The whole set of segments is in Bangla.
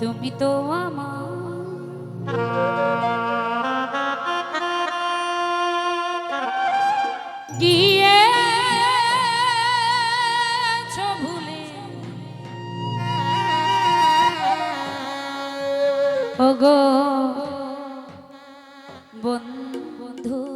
তুমি তো আমার। গিয়েছ ভুলে? ওগো বন্ধু।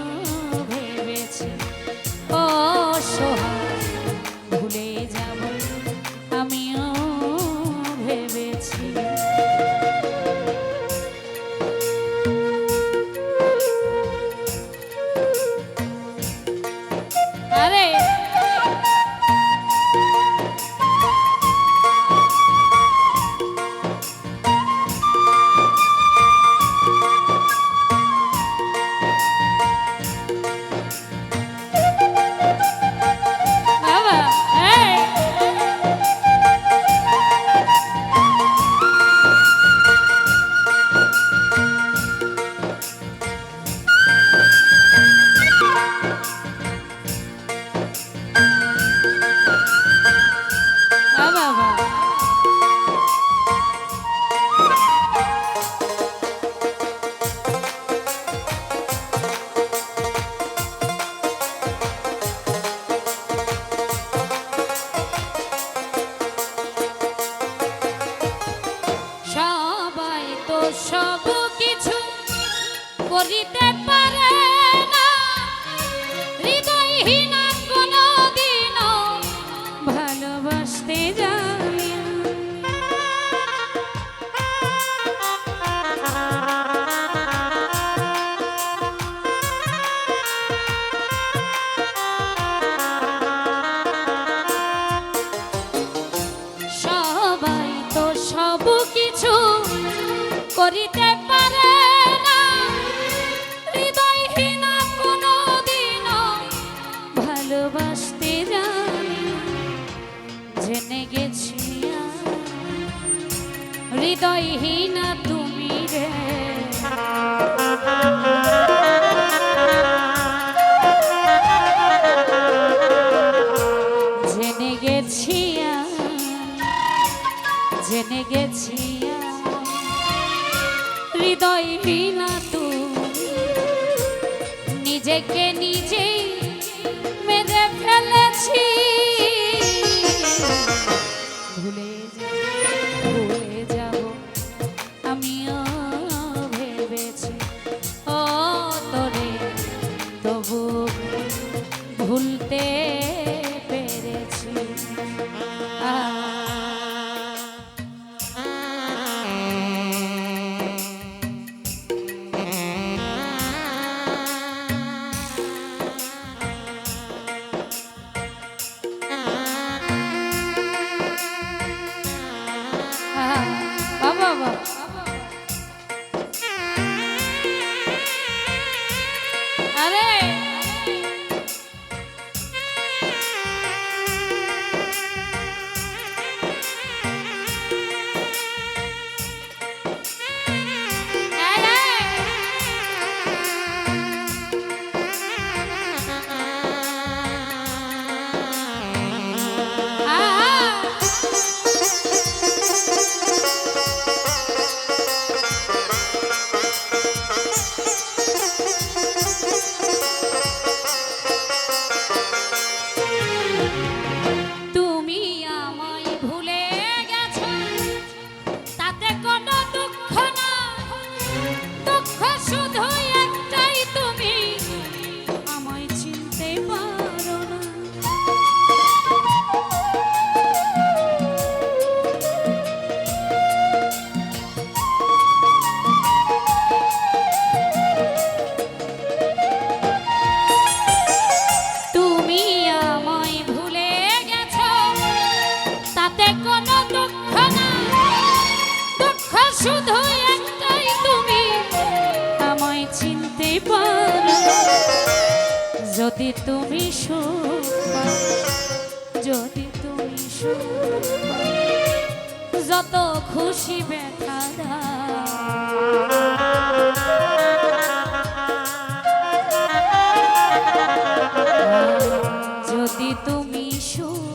হৃদয়হীন তুমি রে। জেনে গেছি জেনে গেছি আজ হৃদয়হীন তুমি, নিজেকে নিজেই মেরে ফেলেছি। ভুলে আরে যদি তুমি সুখ যদি তুমি সুখ যত খুশি ব্যথা যদি তুমি সুখ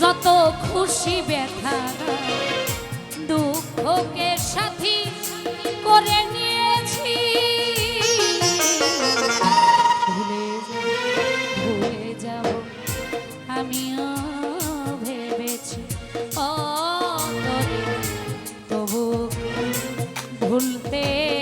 যত খুশি ব্যথা দুঃখকে সাথী করেন ভুলতে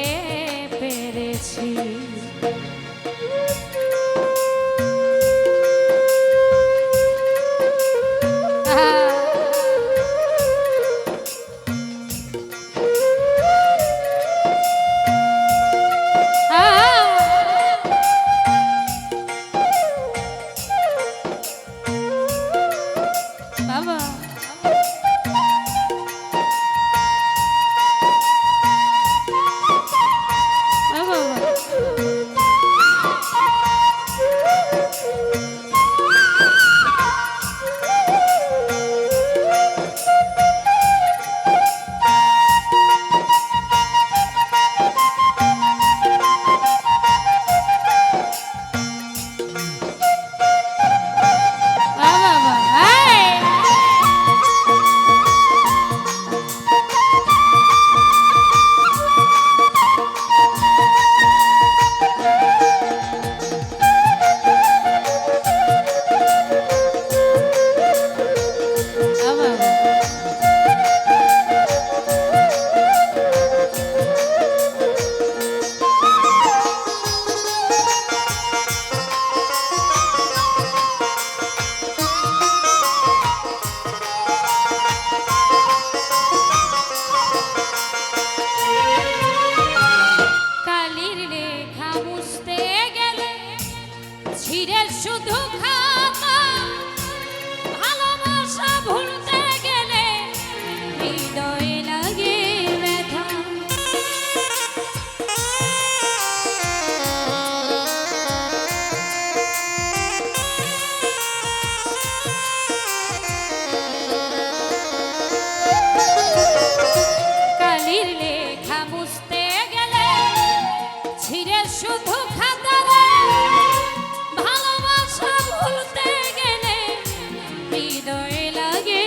হৃদয়ে লাগে।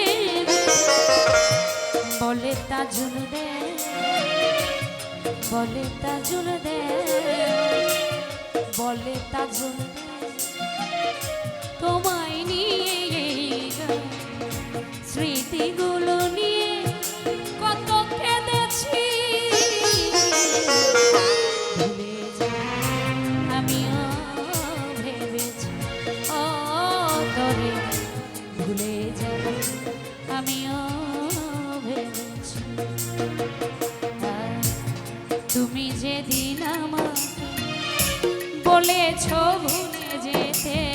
বলে তাজুল দে বলে তাজুল দে বলে তাজুল দে। বলেছ ভুলে যেতে।